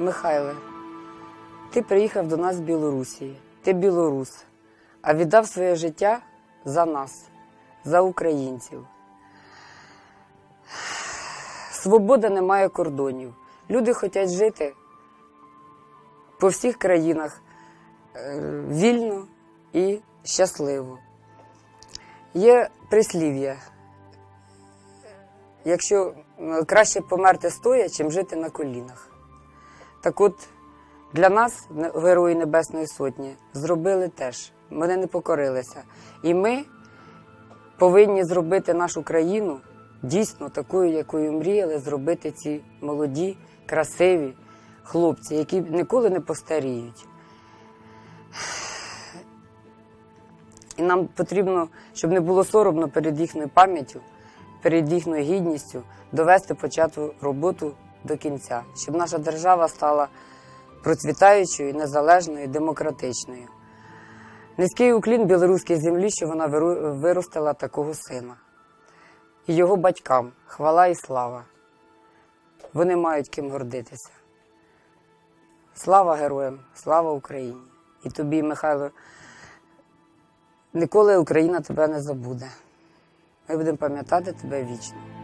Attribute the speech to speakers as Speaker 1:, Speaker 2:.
Speaker 1: Михайле, ти приїхав до нас з Білорусі, ти білорус, а віддав своє життя за нас, за українців. Свобода не має кордонів. Люди хочуть жити по всіх країнах е, вільно і щасливо. Є прислів'я. Якщо е, краще померти стоя, чим жити на колінах. Так от для нас, герої Небесної Сотні, зробили теж. Вони не покорилися. І ми повинні зробити нашу країну дійсно такою, якою мріяли зробити ці молоді, красиві хлопці, які ніколи не постаріють. І нам потрібно, щоб не було соромно перед їхньою пам'яттю, перед їхньою гідністю, довести почату роботу до кінця, щоб наша держава стала процвітаючою, незалежною, демократичною. Низький уклін білоруській землі, що вона виростила такого сина. І його батькам хвала і слава. Вони мають ким гордитися. Слава героям, слава Україні! І тобі, Михайло, ніколи Україна тебе не забуде. Ми будемо пам'ятати тебе вічно.